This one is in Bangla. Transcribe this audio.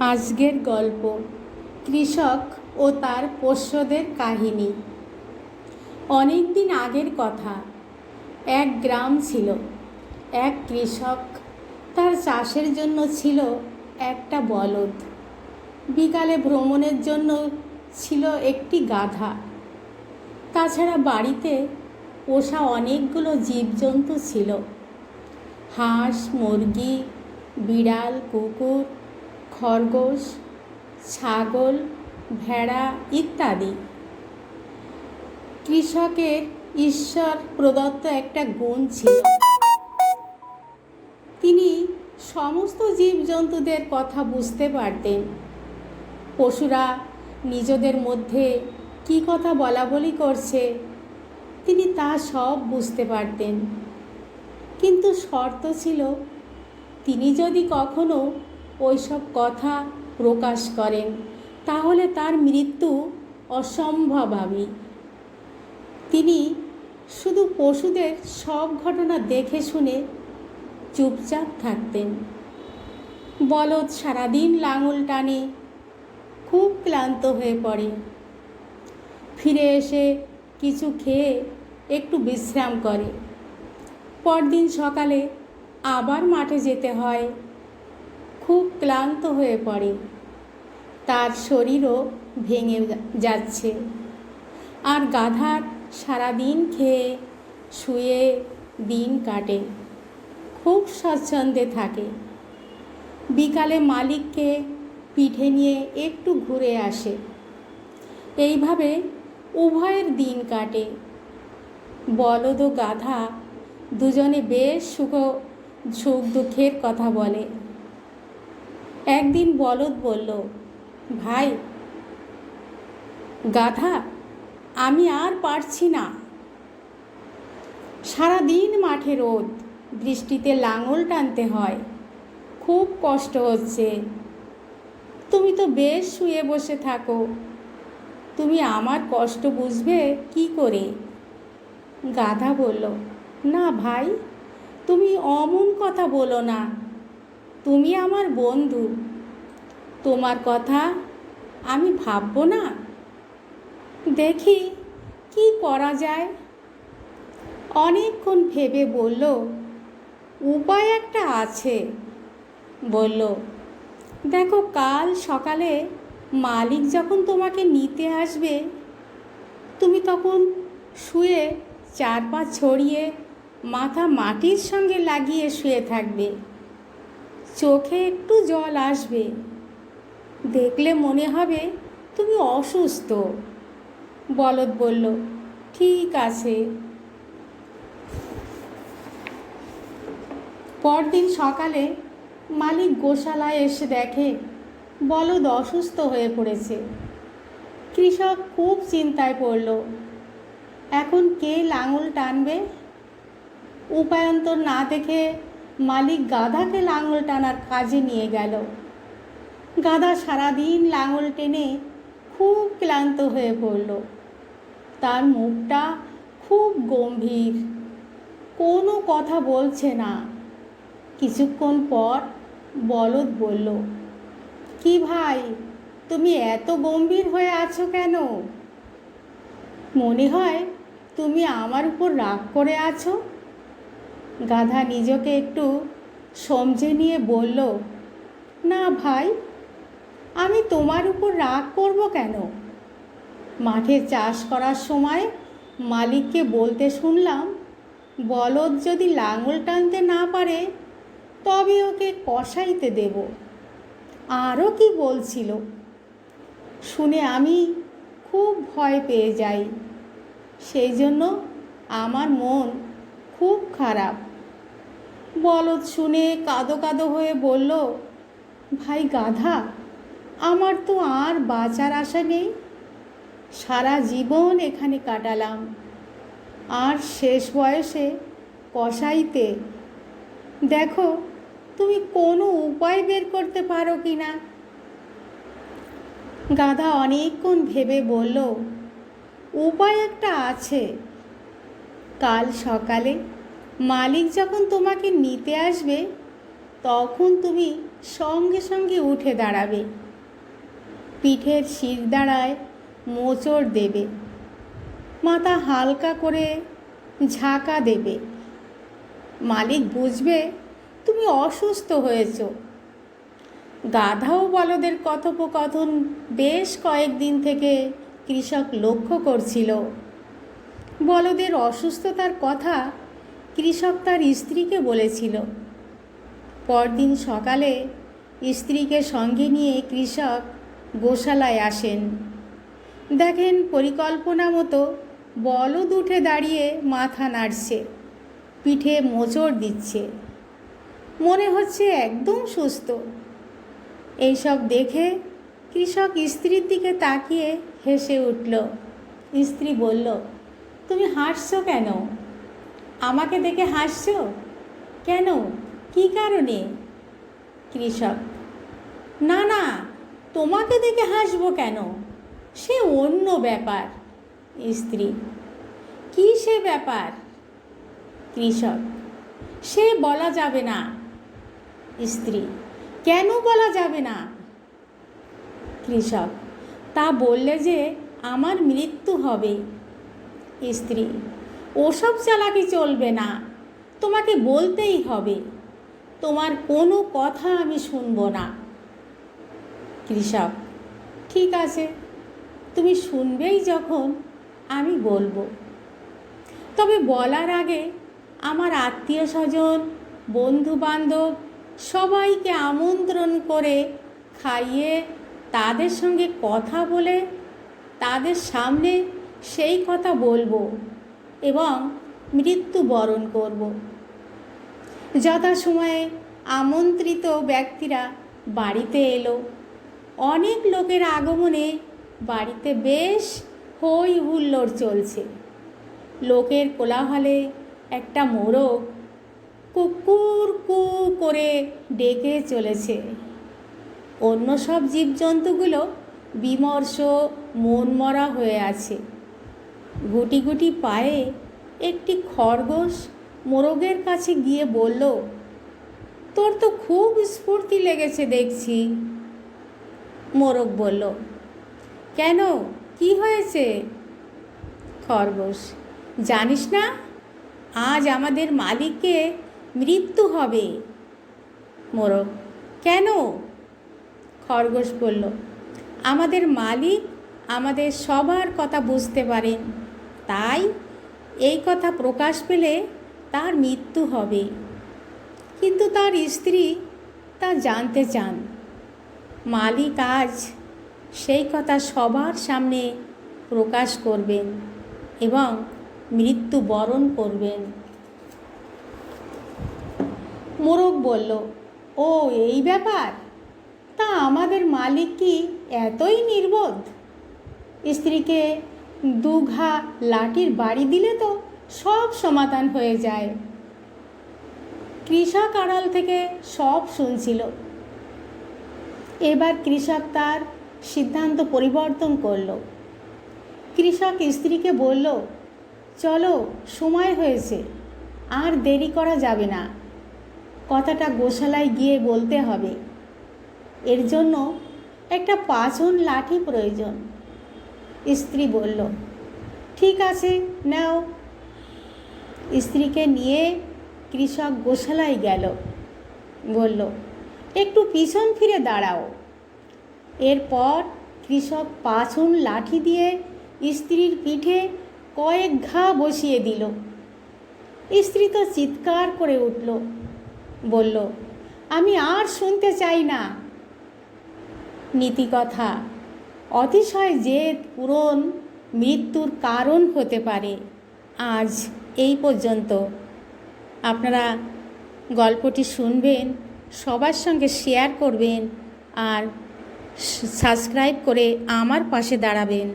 আজকের গল্প, কৃষক ও তার পোষ্যদের কাহিনী। অনেক দিন আগের কথা, এক গ্রাম ছিল। এক কৃষক তার চাষের জন্য ছিল একটা বলদ। বিকালে ভ্রমণের জন্য ছিল একটি গাধা। তাছাড়া বাড়িতে পোষা অনেকগুলো জীবজন্তু ছিল। হাঁস, মুরগি, বিড়াল, কুকুর খরগোশ, ছাগল, ভেড়া ইত্যাদি। কৃষকের ঈশ্বর প্রদত্ত একটা গুণ ছিল। তিনি সমস্ত জীবজন্তুদের কথা বুঝতে পারতেন। পশুরা নিজেদের মধ্যে কী কথা বলা বলি করছে, তিনি তা সব বুঝতে পারতেন। কিন্তু শর্ত ছিল, তিনি যদি কখনো ওইসব কথা প্রকাশ করেন। তাহলে তার মৃত্যু অসম্ভবামী তিনি শুধু পশুদের সব ঘটনা দেখে শুনে চুপচাপ থাকতেন। বলদ সারাদিন লাঙল টানে, খুব ক্লান্ত হয়ে পড়ে। ফিরে এসে কিছু খেয়ে একটু বিশ্রাম করে। পরদিন সকালে আবার মাঠে যেতে হয়। খুব ক্লান্ত হয়ে পড়ে। তার শরীরও ভেঙে যাচ্ছে। আর গাধার সারাদিন খেয়ে, শুয়ে দিন কাটে। খুব স্বচ্ছন্দে থাকে। বিকালে মালিককে পিঠে নিয়ে একটু ঘুরে আসে। এইভাবে উভয়ের দিন কাটে। বলদ গাধা দুজনে বেশ সুখ সুখ দুঃখের কথা বলে। একদিন বলদ বলল, ভাই, গাধা, আমি আর পারছি না। সারাদিন মাঠে রোদ, বৃষ্টিতে লাঙল টানতে হয়, খুব কষ্ট হচ্ছে। তুমি তো বেশ শুয়ে বসে থাকো, তুমি আমার কষ্ট বুঝবে কি করে? গাধা বলল, না ভাই, তুমি অমন কথা বলো না। তুমি আমার বন্ধু। তোমার কথা আমি ভাববো না। দেখি কি করা যায়। অনেকক্ষণ ভেবে বলল, উপায় একটা আছে। বলল, দেখো, কাল সকালে মালিক যখন তোমাকে নিতে আসবে, তুমি তখন শুয়ে চার পা ছড়িয়ে মাথা মাটির সঙ্গে লাগিয়ে শুয়ে থাকবে। চোখে একটু জল আসবে। দেখলে মনে হবে তুমি অসুস্থ। বলদ বলল, ঠিক আছে। পরদিন সকালে মালিক গোশালায় এসে দেখে বলদ অসুস্থ হয়ে পড়েছে। কৃষক খুব চিন্তায় পড়ল, এখন কে লাঙল টানবে? উপায়ন্তর না দেখে মালিক গাধাকে লাঙল টানার কাজে নিয়ে গেল। গাধা সারাদিন লাঙল টেনে খুব ক্লান্ত হয়ে পড়ল। তার মুখটা খুব গম্ভীর। কোনো কথা বলছে না। কিছুক্ষণ পর বলদ বলল, কি ভাই, তুমি এত গম্ভীর হয়ে আছো কেন? মনে হয় তুমি আমার উপর রাগ করে আছো। গাধা নিজকে একটু সমঝে নিয়ে বলল, না ভাই, আমি তোমার উপর রাগ করব কেন? মাঠে চাষ করার সময় মালিককে বলতে শুনলাম, বলদ যদি লাঙল টানতে না পারে, তবে ওকে কষাইতে দেব। আরও কি বলছিল? শুনে আমি খুব ভয় পেয়ে যাই। সেই জন্য আমার মন খুব খারাপ। বলদ শুনে কাদো কাদো হয়ে বলল, ভাই গাধা, আমার তো আর বাঁচার আশা নেই। সারা জীবন এখানে কাটালাম। আর শেষ বয়সে কষাইতে। দেখো, তুমি কোনো উপায় বের করতে পারো কি না? গাধা অনেকক্ষণ ভেবে বলল, উপায় একটা আছে। কাল সকালে মালিক যখন তোমাকে নিতে আসবে, তখন তুমি সঙ্গে সঙ্গে উঠে দাঁড়াবে। পিঠের শির দাঁড়ায় মোচড় দেবে। মাথা হালকা করে ঝাঁকা দেবে। মালিক বুঝবে, তুমি অসুস্থ হয়েছ। গাধাও বলদের কথোপকথন বেশ কয়েকদিন থেকে কৃষক লক্ষ্য করছিল। বলদের অসুস্থতার কথা কৃষক তার স্ত্রীকে বলেছিল। পরদিন সকালে স্ত্রীকে সঙ্গে নিয়ে কৃষক গোশালায় আসেন। দেখেন পরিকল্পনা মতো বলদ উঠে দাঁড়িয়ে মাথা নাড়ছে, পিঠে মোচড় দিচ্ছে। মনে হচ্ছে একদম সুস্থ। এইসব দেখে কৃষক স্ত্রীর দিকে তাকিয়ে হেসে উঠল। স্ত্রী বলল, তুমি হাসছো কেন? আমাকে দেখে হাসছো? কেন? কি কারণে? কৃষক, না না, তোমাকে দেখে হাসবো কেন? সে অন্য ব্যাপার। স্ত্রী, কি সে ব্যাপার? কৃষক, সে বলা যাবে না। স্ত্রী, কেন বলা যাবে না? কৃষক, তা বললে যে আমার মৃত্যু হবে। স্ত্রী ওসব চালাকি চলবে না। তোমাকে বলতেই হবে, তোমার কোনো কথা আমি শুনব না। কৃষক, ঠিক আছে, তুমি শুনবেই যখন আমি বলব। তবে বলার আগে আমার আত্মীয় স্বজন বন্ধু বান্ধব সবাইকে আমন্ত্রণ করে খাইয়ে তাদের সঙ্গে কথা বলে তাদের সামনে সেই কথা বলব। এবং মৃত্যুবরণ করব। যথাসময়ে আমন্ত্রিত ব্যক্তিরা বাড়িতে এলো। অনেক লোকের আগমনে বাড়িতে বেশ হই হুল্লোড় চলছে। লোকের কোলাহলে একটা মোরগ কুকুর কু করে ডেকে চলেছে। অন্য সব জীবজন্তুগুলো বিমর্ষ, মনমরা হয়ে আছে। গুটি গুটি পায়ে একটি খরগোশ মোরগের কাছে গিয়ে বলল, তোর তো খুব স্ফূর্তি লেগেছে দেখছি। মোরগ বলল, কেন? কি হয়েছে? খরগোশ, জানিস না, আজ আমাদের মালিককে মৃত্যু হবে। মোরগ, কেন? খরগোশ বলল, আমাদের মালিক আমাদের সবার কথা বুঝতে পারেন। তাই এই কথা প্রকাশ পেলে তার মৃত্যু হবে। কিন্তু তার স্ত্রী তা জানতে চান। মালিক আজ সেই কথা সবার সামনে প্রকাশ করবেন এবং মৃত্যু বরণ করবেন। মোরগ বলল, ও, এই ব্যাপার? তা আমাদের মালিক কি এতই নির্বোধ? স্ত্রীকে দুঘা লাঠির বাড়ি দিলে তো সব সমাধান হয়ে যায়। কৃষক আড়াল থেকে সব শুনছিল। এবার কৃষক তার সিদ্ধান্ত পরিবর্তন করল। কৃষক স্ত্রীকে বলল, চলো, সময় হয়েছে, আর দেরি করা যাবে না। কথাটা গোশালায় গিয়ে বলতে হবে। এর জন্য একটা পাঁচন লাঠি প্রয়োজন। স্ত্রী বলল, ঠিক আছে, নাও। স্ত্রীকে নিয়ে কৃষক গোশালায় গেল। বলল, একটু পিছন ফিরে দাঁড়াও। এরপর কৃষক পাছন লাঠি দিয়ে স্ত্রীর পিঠে কয়েক ঘা বসিয়ে দিল। স্ত্রী তো চিৎকার করে উঠল, বলল, আমি আর শুনতে চাই না। নীতিকথা অতিশয় জেদ পূরণ মৃত্যুর কারণ হতে পারে, আজ এই পর্যন্ত। আপনারা গল্পটি শুনবেন, সবার সঙ্গে শেয়ার করবেন, আর সাবস্ক্রাইব করে আমার পাশে দাঁড়াবেন।